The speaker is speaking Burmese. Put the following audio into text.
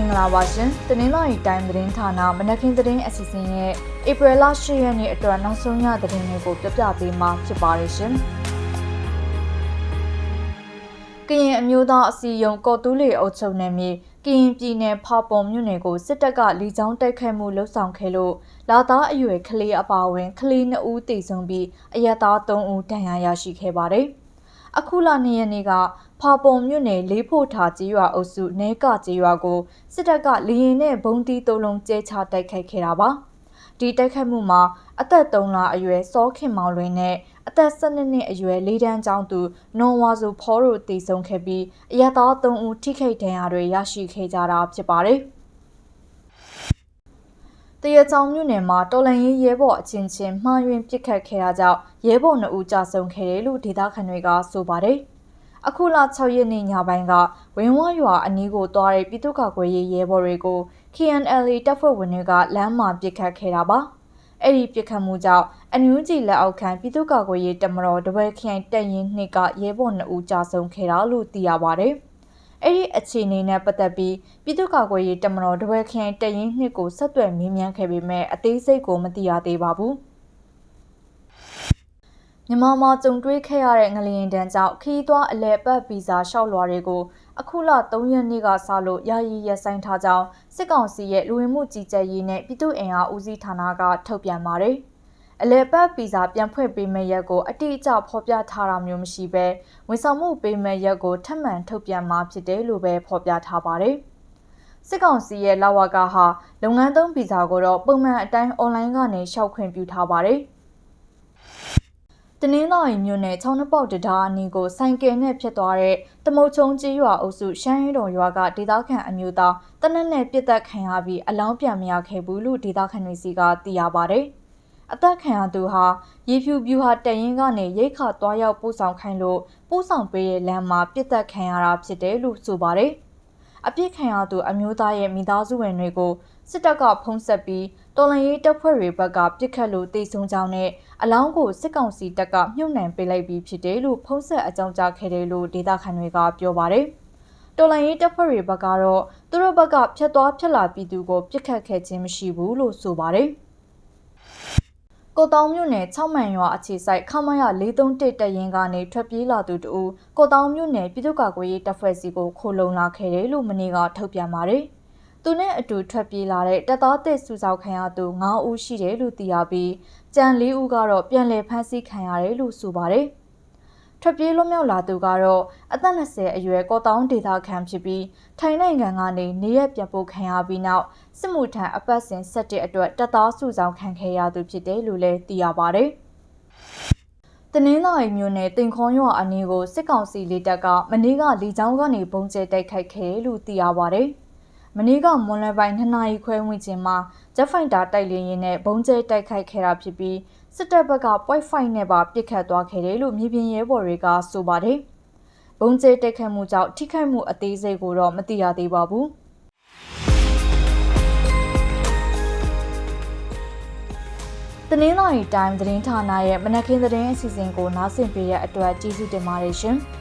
င်္ဂလာပါရှင်။တနင်္လာရီတိုင်းသတင်းဌာနမနက်ခင်းသတင်းအစီအစဉ်ရဲ့ဧပြီလ10ရက်နေ့အတွက်နောက်ဆုံးရသတင်းတွေကိုပြပြပေးမှာဖြစ်ပါတယ်ရှင်။ကရင်အမျိုးသားအစည်းအရုံးကော်တူးလီအုပ်ချုပ်နယ်မြေကရင်ပြည်နယ်ဖာပုံမြို့နယ်ကိုစစ်တပ်ကလီကြောင်းတိုက်ခိုက်မှုလှုပ်ဆောင်ခဲ့လို့လာသားအရွယ်ကလေးအပါအဝင်ကလေး2ဦးတေဆုံးပြီးအရက်သား3ဦးဒဏ်ရာရရှိခဲ့ပါတယ်။ အခုလ2ရက်နေ့ကဖာပုံမြို့နယ်လေးဖို့ထာကြီးရွာအုပ်စုနဲကကြီးရွာကိုစစ်တပ်ကလေရင်နဲ့ဘုံတီးသုံးလုံးကျဲချတိုက်ခိုက်ခဲ့တာပါ။ဒီတိုက်ခိုက်မှုမှာအသက်3လအရွယ်စောခင်မောင်လွင်နဲ့အသက်12နှစ်အရွယ်လေးတန်းကျောင်းသူနော်ဝါစုဖောတို့တည်ဆုံခဲ့ပြီးအရက်သား3ဦးထိခိုက်ဒဏ်ရာတွေရရှိခဲ့ကြတာဖြစ်ပါတယ်။တရချောင်းမြို့နယ်မှာတော်လန်ရေးရဲဘော်အချင်းချင်းမှားယွင်းပစ်ခတ်ခဲ့တာကြောင့် ရဲဘော်2ဦးကြာဆုံးခဲ့တယ်လို့ဒေသခံတွေကဆိုပါတယ်။အခုလ6ရက်နေ့ညပိုင်းကဝင်းဝရွာအနီးကိုသွားတဲ့ပြည်သူ့ကာကွယ်ရေးရဲဘော်တွေကို KNLA တပ်ဖွဲ့ဝင်တွေကလမ်းမှာပစ်ခတ်ခဲ့တာပါ။အဲ့ဒီပစ်ခတ်မှုကြောင့်အန်ယူဂျီလက်အောက်ခံပြည်သူ့ကာကွယ်ရေးတမတော်တပည့်ခိုင်တပ်ရင်းနှစ်ကရဲဘော်2ဦးကြာဆုံးခဲ့တာလို့သိရပါတယ်။အဲ့ဒီအခြေအနေနဲ့ပတ်သက်ပြီးပြည်သူ့ကာကွယ်ရေးတမတော်တပည့်ခိုင်တပ်ရင်းနှစ်ကိုဆက်သွယ်မေးမြန်းခဲ့ပေမဲ့အသေးစိတ်ကိုမသိရသေးပါဘူး။ မြန်မာမှာကြုံတွေ့ခဲ့ရတဲ့ငလျင်တန်းကြောင့်ခီးသွွားအလဲပတ်ဗီဇာလျှောက်လွှာတွေကိုအခုလ3ရက်နေ့ကစလို့ယာယီရပ်ဆိုင်းထားကြောင်းစစ်ကောင်စီရဲ့လူဝင်မှုကြီးကြပ်ရေးနဲ့ပြည်သူ့အင်အားဦးစီးဌာနကထုတ်ပြန်ပါတယ်။အလဲပတ်ဗီဇာပြန်ဖွင့်ပေးမယ့်ရက်ကိုအတိအကျဖော်ပြထားတာမျိုးမရှိဘဲဝန်ဆောင်မှုပေးမယ့်ရက်ကိုထပ်မံထုတ်ပြန်မှာဖြစ်တယ်လို့ပဲဖော်ပြထားပါတယ်။စစ်ကောင်စီရဲ့လာဝကဟာလုပ်ငန်းသုံးဗီဇာကိုတော့ပုံမှန်အတိုင်းအွန်လိုင်းကနေရှောက်ခွင့်ပြုထားပါတယ်။ တနင်္လာရီမြို့နယ်ချောင်းနှပေါက်တံတားအနီးကိုဆိုင်ကယ်နဲ့ဖြတ်သွားတဲ့တမုတ်ချုံကြီးရွာအုပ်စုရှမ်းရီတော်ရွာကဒေသခံအမျိုးသားတနက်နဲ့ပြစ်သက်ခံရပြီးအလောင်းပြန်မရခဲ့ဘူးလို့ဒေသခံတွေစီကသိရပါဗျ။အသက်ခံရသူဟာရေဖြူဖြူဟာတရင်ကနေရိတ်ခါသွားရောက်ပို့ဆောင်ခိုင်းလို့ပို့ဆောင်ပေးတဲ့လမ်းမှာပြစ်သက်ခံရတာဖြစ်တယ်လို့ဆိုပါတယ်။အပြစ်ခံရသူအမျိုးသားရဲ့မိသားစုဝင်တွေကိုစစ်တပ်ကဖုံးဆက်ပြီး တော်လန်ရေးတပ်ဖွဲ့တွေဘက်ကပြစ်ခတ်လို့တိတ်ဆုံးကြောင်းနဲ့အလောင်းကိုစစ်ကောင်စီတပ်ကမြုပ်နှံပေးလိုက်ပြီးဖြစ်တယ်လို့ဖုံးဆက်အကြောင်းကြားခဲ့တယ်လို့ဒေသခံတွေကပြောပါတယ်။တော်လန်ရေးတပ်ဖွဲ့တွေဘက်ကတော့သူတို့ဘက်ကဖြတ်သွားဖြတ်လာပြည်သူကိုပြစ်ခတ်ခဲ့ခြင်းမရှိဘူးလို့ဆိုပါတယ်။ကိုတောင်မြို့နယ်6မှန်ရွာအခြေစိုက်ခမရ431တပ်ရင်းကနေထွက်ပြေးလာသူတူကိုတောင်မြို့နယ်ပြည်သူ့ကာကွယ်ရေးတပ်ဖွဲ့စီကိုခိုလုံလာခဲ့တယ်လို့မနေ့ကထုတ်ပြန်ပါတယ်။ သူနဲ့အတူထွက်ပြေးလာတဲ့တပ်သားသစ်စုဆောက်ခံရသူ9ဦးရှိတယ်လို့သိရပြီးကြံ4ဦးကတော့ပြန်လည်ဖမ်းဆီးခံရတယ်လို့ဆိုပါတယ်။ထွက်ပြေးလွတ်မြောက်လာသူကတော့အသက်20အရွယ်ကောတောင်းဒေသခံဖြစ်ပြီးထိုင်းနိုင်ငံကနေနေရက်ပြန်ပို့ခံရပြီးနောက်စစ်မှုထမ်းအပတ်စဉ်ဆက်တဲ့အတွက်တပ်သားစုဆောင်ခံခဲ့ရသူဖြစ်တယ်လို့လည်းသိရပါတယ်။တနင်္လာရီမြို့နယ်တင်ခွန်ရွာအနီးကိုစစ်ကောင်စီလေးတပ်ကမနေ့ကလေကြောင်းကနေပုံကျဲတိုက်ခိုက်ခဲ့လို့သိရပါတယ်။ မနေ့ကမွန်လယ်ပိုင်း2နာရီခွဲဝန်းကျင်မှာဂျက်ဖိုင်တာတိုက်လေရင်နဲ့ဘုံကျဲတိုက်ခိုက်ခဲ့တာဖြစ်ပြီးစစ်တပ်ဘက်က point fight နဲ့ပါပစ်ခတ်သွားခဲ့တယ်လို့မြေပြင်ရဲဘော်တွေကဆိုပါတယ်။ဘုံကျဲတိုက်ခိုက်မှုကြောင့်ထိခိုက်မှုအသေးစိတ်ကိုတော့မသိရသေးပါဘူး။တနင်္လာရီတိုင်းသတင်းဌာနရဲ့မနက်ခင်းသတင်းအစီအစဉ်ကိုနားဆင်ပေးတဲ့အတွက်ကျေးဇူးတင်ပါတယ်ရှင်။